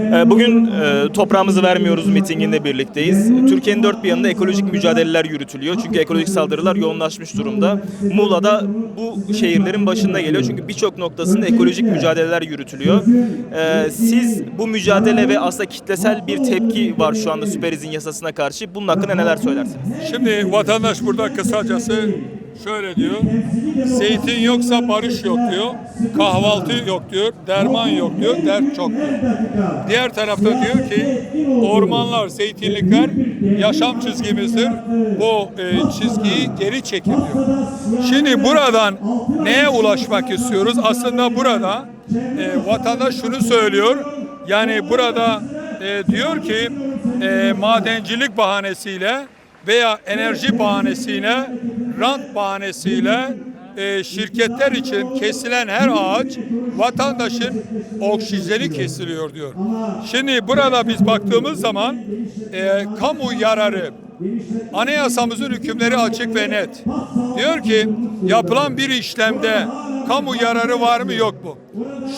Ee, Bugün e, toprağımızı vermiyoruz mitinginde birlikteyiz. Türkiye'nin dört bir yanında ekolojik mücadeleler yürütülüyor. Çünkü ekolojik saldırılar yoğunlaşmış durumda. Muğla'da bu şehirlerin başında geliyor. Çünkü birçok noktasında ekolojik mücadeleler yürütülüyor. Ee, Siz bu mücadele ve aslında kitlesel bir tepki var şu anda süper izin yasasına karşı. Bunun hakkında neler söylersiniz? Şimdi vatandaş burada kısacası şöyle diyor. Zeytin yoksa barış yok diyor. Kahvaltı yok diyor. Derman yok diyor. Dert çok diyor. Diğer tarafta diyor ki ormanlar, zeytinlikler yaşam çizgimizdir. Bu e, çizgiyi geri çekin diyor. Şimdi buradan neye ulaşmak istiyoruz? Aslında burada e, vatandaş şunu söylüyor. Yani burada e, diyor ki e, madencilik bahanesiyle veya enerji bahanesiyle, rant bahanesiyle e, şirketler için kesilen her ağaç vatandaşın oksijeni kesiliyor diyor. Şimdi burada biz baktığımız zaman e, kamu yararı Anayasamızın hükümleri açık ve net. Diyor ki yapılan bir işlemde kamu yararı var mı yok mu?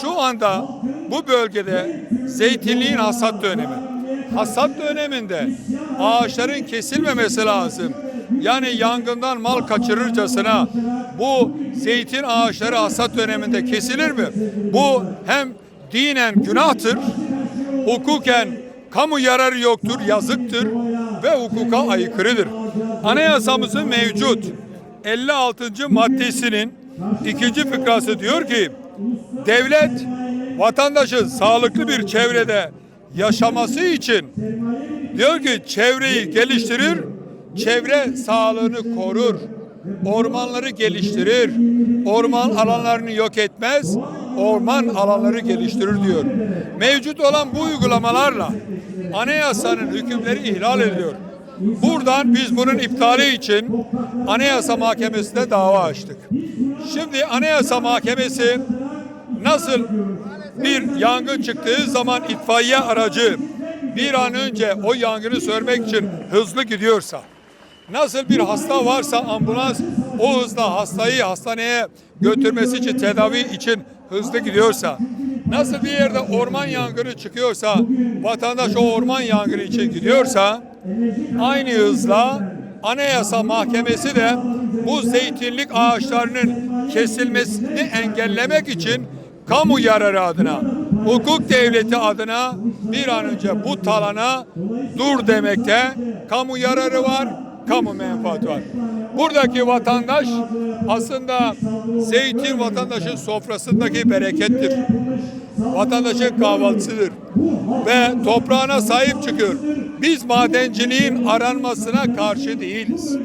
Şu anda bu bölgede zeytinliğin hasat dönemi. Hasat döneminde ağaçların kesilmemesi lazım. Yani yangından mal kaçırırcasına bu zeytin ağaçları hasat döneminde kesilir mi? Bu hem dinen günahtır, hukuken kamu yararı yoktur, yazıktır ve hukuka aykırıdır. Anayasamızın mevcut 56. maddesinin ikinci fıkrası diyor ki devlet vatandaşın sağlıklı bir çevrede yaşaması için diyor ki çevreyi geliştirir, çevre sağlığını korur, ormanları geliştirir, orman alanlarını yok etmez, orman alanları geliştirir diyor. Mevcut olan bu uygulamalarla anayasanın hükümleri ihlal ediliyor. Buradan biz bunun iptali için Anayasa Mahkemesi'ne dava açtık. Şimdi Anayasa Mahkemesi nasıl bir yangın çıktığı zaman itfaiye aracı bir an önce o yangını sörmek için hızlı gidiyorsa, nasıl bir hasta varsa ambulans o hızla hastayı hastaneye götürmesi için tedavi için hızlı gidiyorsa, nasıl bir yerde orman yangını çıkıyorsa, vatandaş o orman yangını için gidiyorsa, aynı hızla Anayasa Mahkemesi de bu zeytinlik ağaçlarının kesilmesini engellemek için kamu yararı adına, hukuk devleti adına bir an önce bu talana dur demekte. Kamu yararı var, kamu menfaati var. Buradaki vatandaş aslında zeytin vatandaşın sofrasındaki berekettir. Vatandaşın kahvaltısıdır. Ve toprağına sahip çıkıyor. Biz madenciliğin aranmasına karşı değiliz.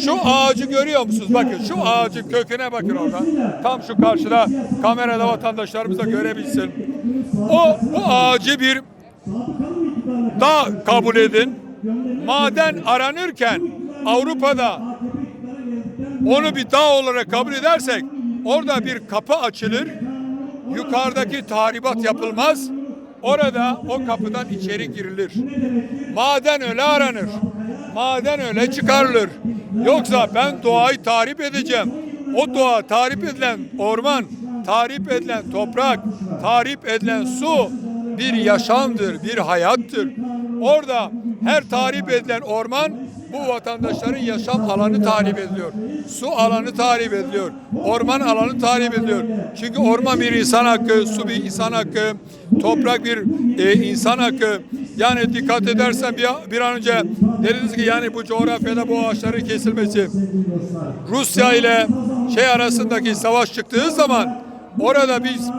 Şu ağacı görüyor musunuz? Bakın şu ağacın köküne bakın orada. Tam şu karşıda kamerada vatandaşlarımız da görebilsin. O bu ağacı bir dağ kabul edin. Maden aranırken Avrupa'da onu bir dağ olarak kabul edersek orada bir kapı açılır. Yukarıdaki tahribat yapılmaz. Orada o kapıdan içeri girilir. Maden öyle aranır. Maden öyle çıkarılır. Yoksa ben doğayı tarif edeceğim. O doğa tarif edilen orman, tarif edilen toprak, tarif edilen su bir yaşamdır, bir hayattır. Orada her tarif edilen orman bu vatandaşların yaşam alanı tarif ediliyor. Su alanı tarif ediliyor. Orman alanı tarif ediliyor. Çünkü orman bir insan hakkı, su bir insan hakkı, toprak bir e, insan hakkı. Yani dikkat edersen bir, bir an önce dediniz ki yani bu coğrafyada bu ağaçların kesilmesi Rusya ile şey arasındaki savaş çıktığı zaman orada biz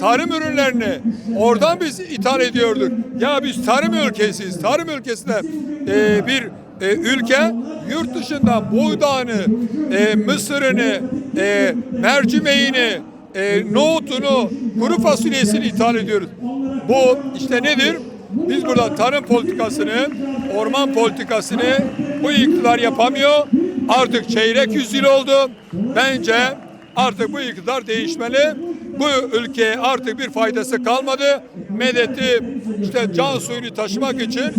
tarım ürünlerini oradan biz ithal ediyorduk. Ya biz tarım ülkesiyiz. Tarım ülkesinde e, bir e, ülke yurt dışından buğdağını, e, mısırını, e, mercimeğini, e, nohutunu, kuru fasulyesini ithal ediyoruz. Bu işte nedir? Biz burada tarım politikasını, orman politikasını bu iktidar yapamıyor. Artık çeyrek yüzyıl oldu. Bence artık bu iktidar değişmeli. Bu ülkeye artık bir faydası kalmadı. Medeti işte can suyunu taşımak için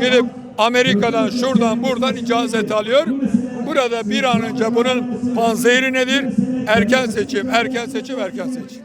gidip Amerika'dan şuradan buradan icazet alıyor. Burada bir an önce bunun panzehri nedir? Erken seçim, erken seçim, erken seçim.